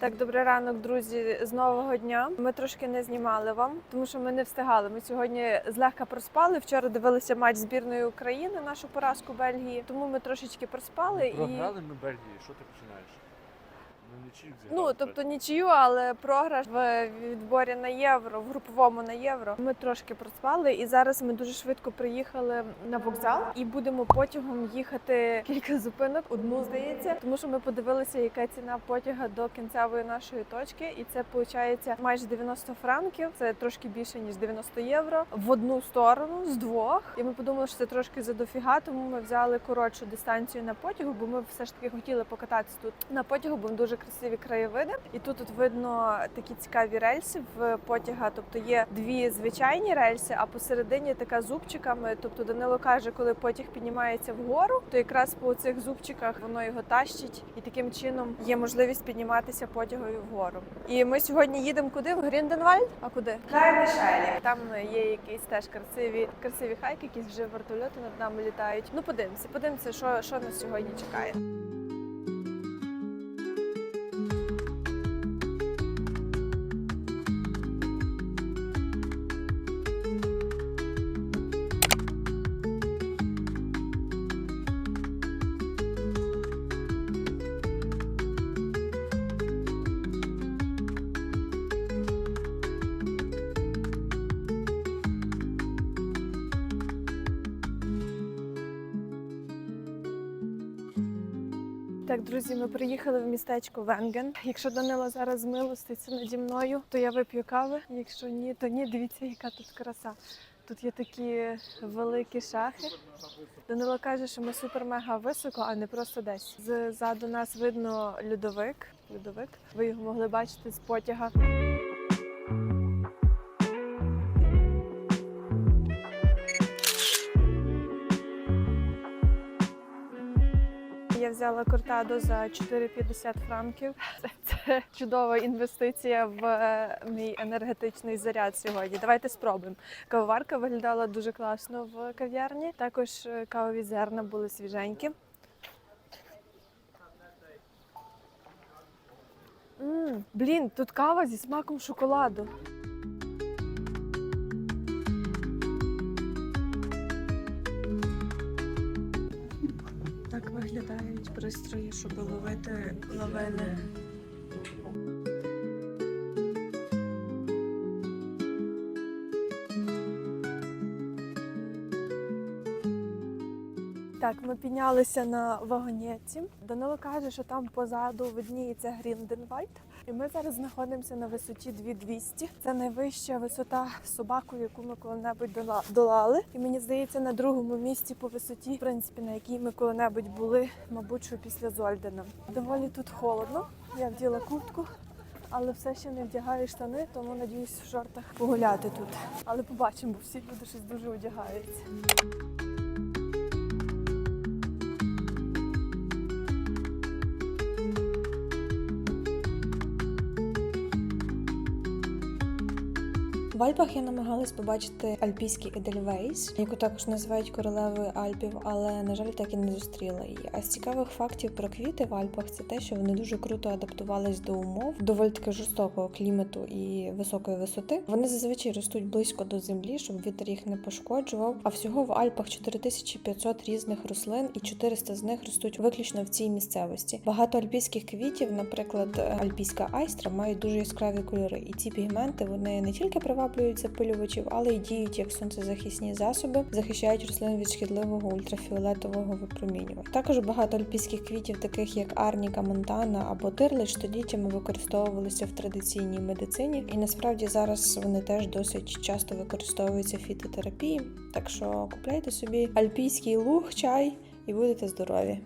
Так, добрий ранок, друзі, з нового дня. Ми трошки не знімали вам, тому що ми не встигали. Ми сьогодні злегка проспали. Вчора дивилися матч збірної України, нашу поразку Бельгії. Тому ми трошечки проспали і Програли ми Бельгії, що ти починаєш? Ну нічию ну тобто нічию, але програш в відборі на євро, в груповому на євро. Ми трошки проспали, і зараз ми дуже швидко приїхали на вокзал і будемо потягом їхати кілька зупинок. Одну здається, тому що ми подивилися, яка ціна потяга до кінцевої нашої точки, і це виходить майже 90 франків. Це трошки більше ніж 90 євро в одну сторону з двох. І ми подумали, що це трошки задофіга, тому ми взяли коротшу дистанцію на потягу, бо ми все ж таки хотіли покататися тут на потягу, бо дуже красиві краєвиди. І тут от видно такі цікаві рельси в потяга. Тобто є дві звичайні рельси, а посередині така зубчиками. Тобто Данило каже, коли потяг піднімається вгору, то якраз по цих зубчиках воно його тащить, і таким чином є можливість підніматися потягою вгору. І ми сьогодні їдемо куди? В Грінденвальд? А куди? Хайнешелік. Там є якісь теж красиві, красиві хайки, якісь вже вертольоти над нами літають. Ну подивимося, подивимося, що, що нас сьогодні чекає. Так, друзі, ми приїхали в містечко Венген. Якщо Данила зараз змилоститься наді мною, то я вип'ю кави. Якщо ні, то ні, дивіться, яка тут краса. Тут є такі великі шахи. Данило каже, що ми супер-мега високо, а не просто десь. Ззаду нас видно льодовик. Льодовик. Ви його могли бачити з потяга. Взяла кортадо за 4,50 франків. Це, це чудова інвестиція в е, мій енергетичний заряд сьогодні. Давайте спробуємо. Кавоварка виглядала дуже класно в кав'ярні. Також е, кавові зерна були свіженькі. Блін, тут кава зі смаком шоколаду. Пристрої, щоб ловити лавини. Так, ми піднялися на вагонетці. Данило каже, що там позаду видніється Грінденвальд. І ми зараз знаходимося на висоті 2200. Це найвища висота з собакою, яку ми коли-небудь дола- долали. І мені здається, на другому місці по висоті, в принципі, на якій ми коли-небудь були, мабуть, що після Зольдена. Доволі тут холодно. Я вділа куртку. Але все ще не вдягаю штани, тому надіюсь в шортах погуляти тут. Але побачимо, бо всі люди щось дуже одягаються. В Альпах я намагалась побачити альпійський Едельвейс, яку також називають королевою Альпів, але на жаль, так і не зустріла її. А з цікавих фактів про квіти в Альпах це те, що вони дуже круто адаптувались до умов доволі таки жорстокого клімату і високої висоти. Вони зазвичай ростуть близько до землі, щоб вітер їх не пошкоджував. А всього в Альпах 4500 різних рослин, і 400 з них ростуть виключно в цій місцевості. Багато альпійських квітів, наприклад, альпійська айстра, мають дуже яскраві кольори, і ці пігменти вони не тільки приваблюють запилювачів, але й діють як сонцезахисні засоби, захищають рослин від шкідливого ультрафіолетового випромінювання. Також багато альпійських квітів, таких як арніка, монтана або тирлич, століттями використовувалися в традиційній медицині, і насправді зараз вони теж досить часто використовуються в фітотерапії. Так що купляйте собі альпійський луг, чай і будете здорові.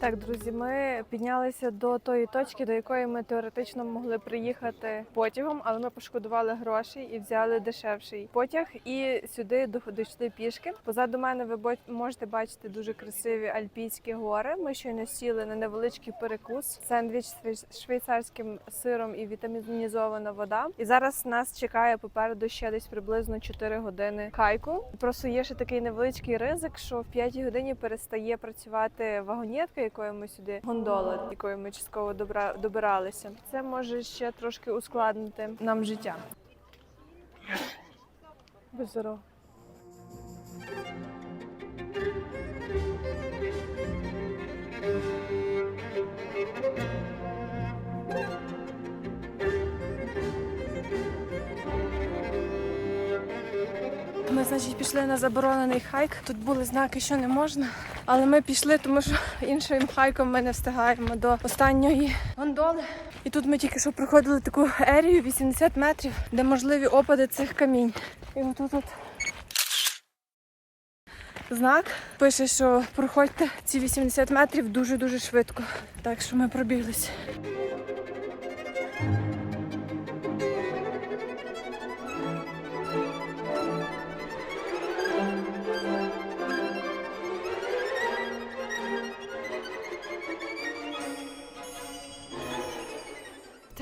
Так, друзі, ми піднялися до тої точки, до якої ми теоретично могли приїхати потягом, але ми пошкодували грошей і взяли дешевший потяг. І сюди дійшли пішки. Позаду мене ви можете бачити дуже красиві альпійські гори. Ми щойно сіли на невеличкий перекус, сендвіч з швейцарським сиром і вітамінізована вода. І зараз нас чекає попереду ще десь приблизно 4 години хайку. Просто є ще такий невеличкий ризик, що в 5 годині перестає працювати вагонетка, якою ми сюди гондола, якою ми частково добиралися. Це може ще трошки ускладнити нам життя. Будь здоров. Ми, значить, пішли на заборонений хайк. Тут були знаки, що не можна. Але ми пішли, тому що іншим хайком ми не встигаємо до останньої гондоли. І тут ми тільки що проходили таку ерію 80 метрів, де можливі опади цих камінь. І отут от знак пише, що проходьте ці 80 метрів дуже-дуже швидко. Так що ми пробіглися.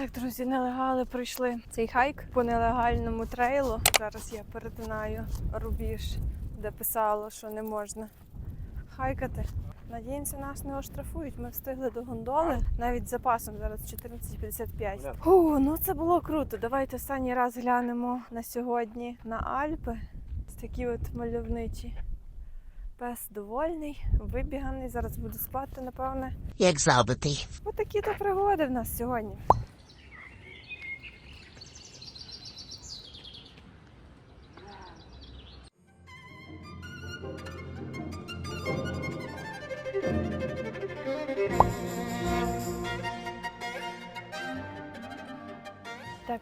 Так, друзі, нелегали пройшли цей хайк по нелегальному трейлу. Зараз я перетинаю рубіж, де писало, що не можна хайкати. Надіємося, нас не оштрафують. Ми встигли до гондоли навіть з запасом зараз 14.55. Фу, ну це було круто. Давайте останній раз глянемо на сьогодні на Альпи. Ось такі от мальовничі. Пес довольний, вибіганий. Зараз буду спати, напевне. Як завжди. Отакі то пригоди в нас сьогодні.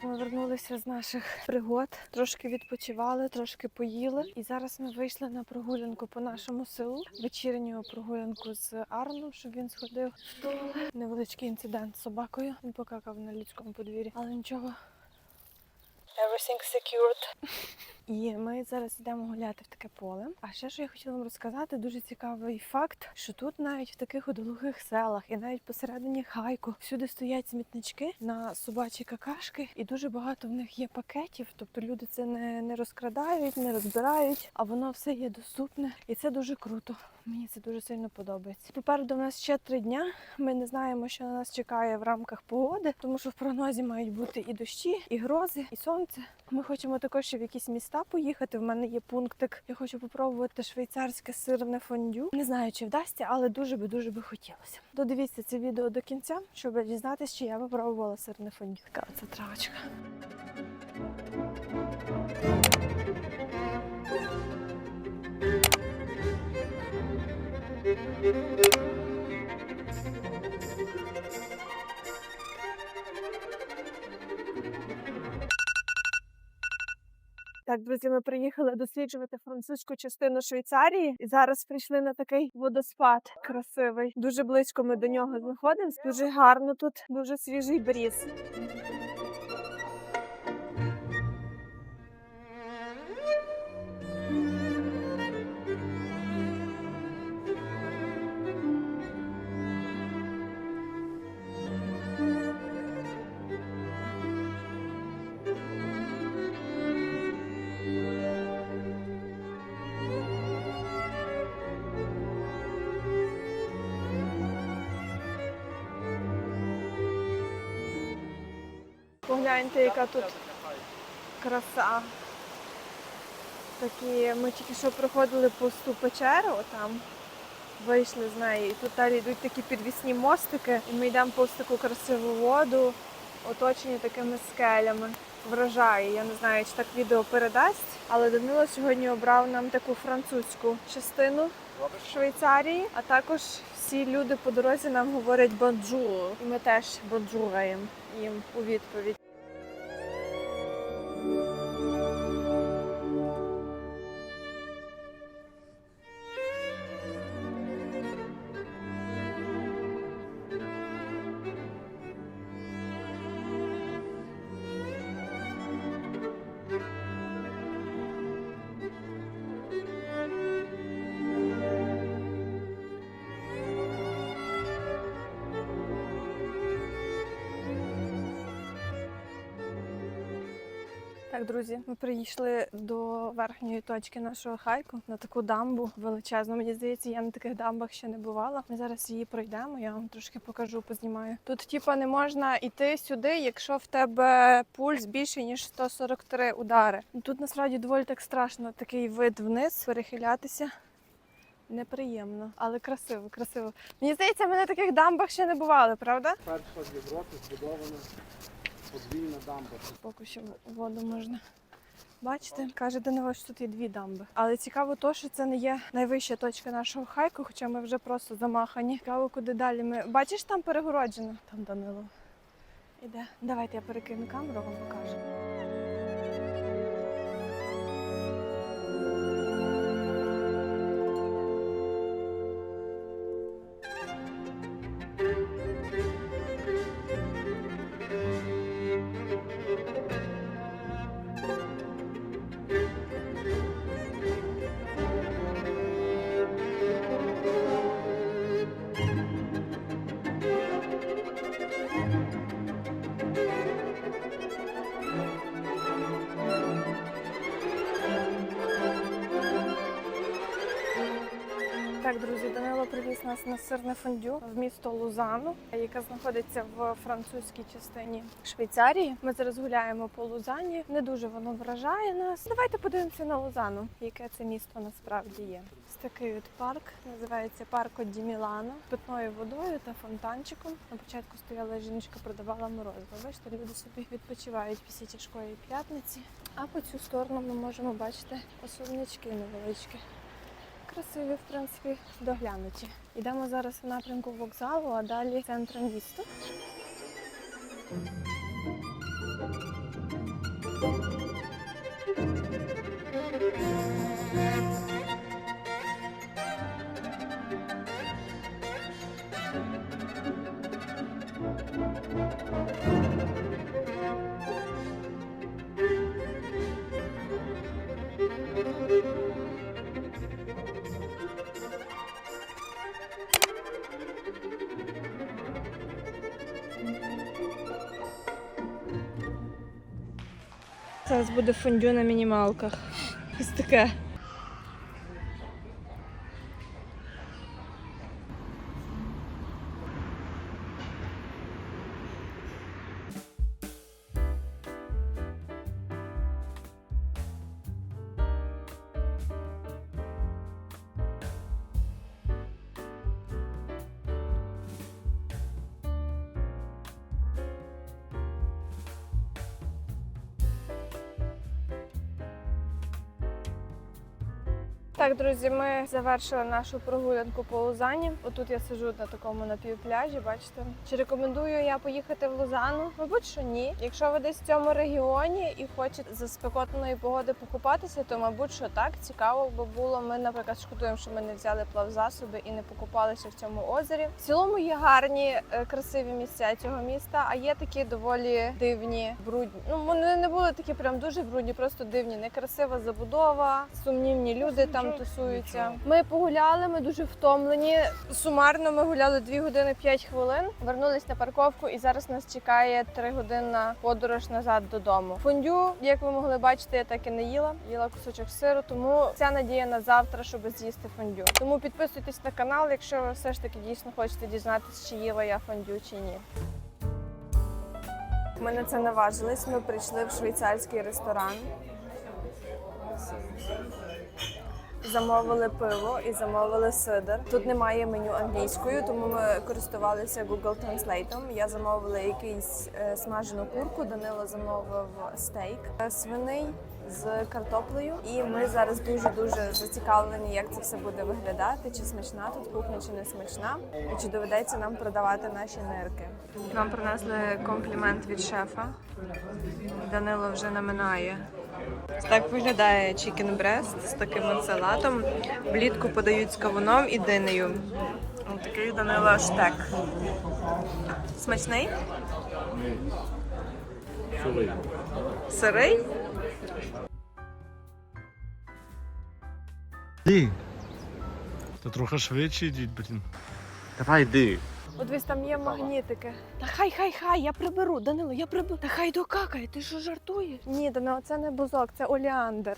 Так, ми вернулися з наших пригод, трошки відпочивали, трошки поїли. І зараз ми вийшли на прогулянку по нашому селу. Вечірню прогулянку з Арном, щоб він сходив в туалет. Невеличкий інцидент з собакою. Він покакав на людському подвір'ї, але нічого. Everything secured. І ми зараз йдемо гуляти в таке поле. А ще що я хотіла вам розказати, дуже цікавий факт, що тут навіть в таких от глухих селах і навіть посередині хайку всюди стоять смітнички на собачі какашки, і дуже багато в них є пакетів. Тобто люди це не, не розкрадають, не розбирають, а воно все є доступне, і це дуже круто. Мені це дуже сильно подобається. Попереду в нас ще три дня. Ми не знаємо, що на нас чекає в рамках погоди, тому що в прогнозі мають бути і дощі, і грози, і сонце. Ми хочемо також в якісь міста поїхати. В мене є пунктик. Я хочу попробувати швейцарське сирне фондю. Не знаю, чи вдасться, але дуже би дуже би хотілося. Додивіться це відео до кінця, щоб дізнатися, чи я попробувала сирне фондю. Така оце травочка. Так, друзі, ми приїхали досліджувати французьку частину Швейцарії і зараз прийшли на такий водоспад красивий. Дуже близько ми до нього знаходимося. Дуже гарно тут, дуже свіжий бріз. Погляньте, яка тут краса. Такі, ми тільки що проходили пусту печеру там, вийшли з неї. І тут далі йдуть такі підвісні мостики, і ми йдемо повз таку красиву воду, оточені такими скелями. Вражає. Я не знаю, чи так відео передасть, але Данило сьогодні обрав нам таку французьку частину Швейцарії, а також всі люди по дорозі нам говорять бонджур. І ми теж бонджураємо їм у відповідь. Так, друзі, ми прийшли до верхньої точки нашого хайку на таку дамбу величезну. Мені здається, я на таких дамбах ще не бувала. Ми зараз її пройдемо. Я вам трошки покажу, познімаю. Тут, типа, не можна йти сюди, якщо в тебе пульс більший ніж 143 удари. Тут насправді доволі так страшно. Такий вид вниз перехилятися. Неприємно, але красиво, красиво. Мені здається, ми на таких дамбах ще не бували, правда? Перша в Європі збудована подвійна дамба. Поки що воду можна Бачите, Каже Данило, що тут є дві дамби. Але цікаво то, що це не є найвища точка нашого хайку, хоча ми вже просто замахані. Цікаво, куди далі ми. Бачиш, там перегороджено. Там Данило. Іде. Давайте я перекину камеру, вам покажу. Нас на сирне фондю в місто Лузану, яке знаходиться в французькій частині Швейцарії. Ми зараз гуляємо по Лузані. Не дуже воно вражає нас. Давайте подивимося на Лузану, яке це місто насправді є. Ось такий от парк називається Парко Ді Мілано з питною водою та фонтанчиком. На початку стояла жіночка, продавала морозиво. Бачите, люди собі відпочивають після тяжкої п'ятниці. А по цю сторону ми можемо бачити особнячки невеличкі красиві, в принципі, доглянуті. Йдемо зараз в напрямку вокзалу, а далі центром міста. Зараз буде фондю на мінімалках. Ось таке. Так, друзі, ми завершили нашу прогулянку по Лузані. Отут я сижу на такому напівпляжі, бачите. Чи рекомендую я поїхати в Лузану? Мабуть, що ні. Якщо ви десь в цьому регіоні і хочете за спекотної погоди покупатися, то мабуть, що так цікаво би було. Ми, наприклад, шкодуємо, що ми не взяли плавзасоби і не покупалися в цьому озері. В цілому є гарні, е, красиві місця цього міста, а є такі доволі дивні, брудні. Ну вони не були такі прям дуже брудні, просто дивні. Некрасива забудова, сумнівні люди там тусуються. Ми погуляли, ми дуже втомлені. Сумарно ми гуляли 2 години 5 хвилин. Вернулись на парковку, і зараз нас чекає 3 годинна подорож назад додому. Фондю, як ви могли бачити, я так і не їла. Їла кусочок сиру, тому ця надія на завтра, щоб з'їсти фондю. Тому підписуйтесь на канал, якщо ви все ж таки дійсно хочете дізнатися, чи їла я фондю чи ні. Ми на це наважились. Ми прийшли в швейцарський ресторан. Замовили пиво і замовили сидр. Тут немає меню англійською, тому ми користувалися Google Translate. Я замовила якийсь е, смажену курку, Данило замовив стейк е, свиний з картоплею. І ми зараз дуже дуже зацікавлені, як це все буде виглядати. Чи смачна тут кухня, чи не смачна, і чи доведеться нам продавати наші нирки. Нам принесли комплімент від шефа. Данило вже наминає. Так виглядає chicken breast з таким салатом. Влітку подають з кавуном і динею. Ось такий Данило штек. Смачний? Сирий? Ді. Та трохи швидше йдіть, блін. Давай йди. От дивись, там є магнітики. Та хай, хай, хай, я приберу, Данило, я приберу. Та хай докакає, ти що жартуєш? Ні, Данило, це не бузок, це оліандр.